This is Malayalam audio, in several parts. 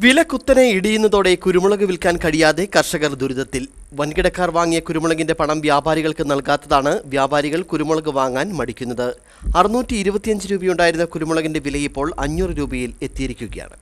വില കുത്തനെ ഇടിയുന്നതോടെ കുരുമുളക് വിൽക്കാൻ കഴിയാതെ കർഷകർ ദുരിതത്തിൽ. വൻകിടക്കാർ വാങ്ങിയ കുരുമുളകിന്റെ പണം വ്യാപാരികൾക്ക് നൽകാത്തതാണ് വ്യാപാരികൾ കുരുമുളക് വാങ്ങാൻ മടിക്കുന്നത്. അറുന്നൂറ്റി ഇരുപത്തിയഞ്ച് രൂപയുണ്ടായിരുന്ന കുരുമുളകിന്റെ വില ഇപ്പോൾ അഞ്ഞൂറ് രൂപയിൽ എത്തിയിരിക്കുകയാണ്.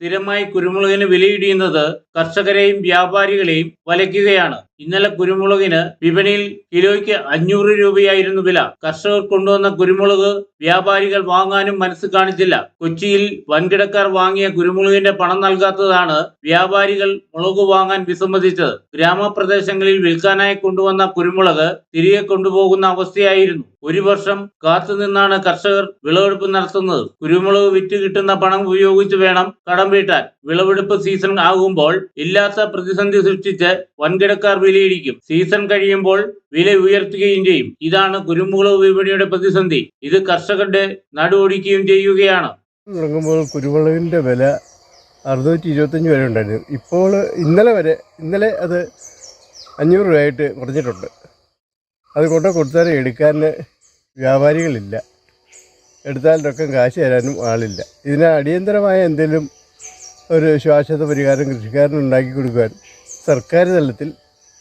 സ്ഥിരമായി കുരുമുളകിന് വിലയിടിയുന്നത് കർഷകരെയും വ്യാപാരികളെയും വലയ്ക്കുകയാണ്. ഇന്നലെ കുരുമുളകിന് വിപണിയിൽ കിലോയ്ക്ക് അഞ്ഞൂറ് രൂപയായിരുന്നു വില. കർഷകർ കൊണ്ടുവന്ന കുരുമുളക് വ്യാപാരികൾ വാങ്ങാനും മനസ്സ് കാണിച്ചില്ല. കൊച്ചിയിൽ വൻകിടക്കാർ വാങ്ങിയ കുരുമുളകിന്റെ പണം നൽകാത്തതാണ് വ്യാപാരികൾ മുളക് വാങ്ങാൻ വിസമ്മതിച്ചത്. ഗ്രാമപ്രദേശങ്ങളിൽ വിൽക്കാനായി കൊണ്ടുവന്ന കുരുമുളക് തിരികെ കൊണ്ടുപോകുന്ന അവസ്ഥയായിരുന്നു. ഒരു വർഷം കാത്തുനിന്നാണ് കർഷകർ വിളവെടുപ്പ് നടത്തുന്നത്. കുരുമുളക് വിറ്റ് കിട്ടുന്ന പണം ഉപയോഗിച്ച് വേണം കടം വീട്ടാൻ. വിളവെടുപ്പ് സീസൺ ആകുമ്പോൾ ഇല്ലാത്ത പ്രതിസന്ധി സൃഷ്ടിച്ച് വൻകിടക്കാർ വിലയിടിക്കും സീസൺ കഴിയുമ്പോൾ വില ഉയർത്തുകയും ചെയ്യും. ഇതാണ് കുരുമുളക് വിപണിയുടെ പ്രതിസന്ധി. ഇത് കർഷകരുടെ നടുവൊടിക്കുകയും ചെയ്യുകയാണ്. തുടങ്ങുമ്പോൾ വില അറുന്നൂറ്റി ഇരുപത്തഞ്ച് വരെ ഉണ്ടായിരുന്നു. ഇപ്പോൾ ഇന്നലെ വരെ ഇന്നലെ അത് അഞ്ഞൂറ് രൂപയായിട്ട് കുറഞ്ഞിട്ടുണ്ട്. അത് കൊണ്ട് കൊടുത്താൽ എടുക്കാൻ വ്യാപാരികളില്ല. എടുത്താൽ രൊക്കം കാശ് തരാനും ആളില്ല. ഇതിന് അടിയന്തരമായ എന്തെങ്കിലും ഒരു ശ്വാശ്വത പരിഹാരം കൃഷിക്കാരന് ഉണ്ടാക്കി കൊടുക്കുവാൻ സർക്കാർ തലത്തിൽ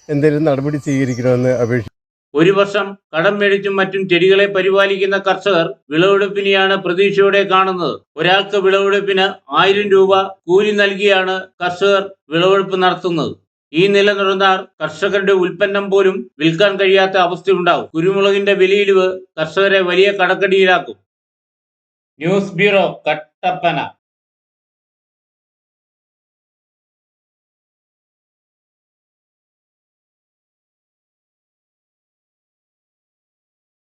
എന്തെങ്കിലും നടപടി സ്വീകരിക്കണമെന്ന് അപേക്ഷിച്ചു ഒരു വർഷം കടം മേടിച്ചും മറ്റും ചെടികളെ പരിപാലിക്കുന്ന കർഷകർ വിളവെടുപ്പിനെയാണ് പ്രതീക്ഷയോടെ കാണുന്നത്. ഒരാൾക്ക് വിളവെടുപ്പിന് ആയിരം രൂപ കൂലി നൽകിയാണ് കർഷകർ വിളവെടുപ്പ് നടത്തുന്നത്. ഈ നില തുടർന്നാൽ കർഷകരുടെ ഉൽപ്പന്നം പോലും വിൽക്കാൻ കഴിയാത്ത അവസ്ഥയുണ്ടാവും കുരുമുളകിന്റെ വിലയിടിവ് കർഷകരെ വലിയ കടക്കടിയിലാക്കും. News bureau Kattappana.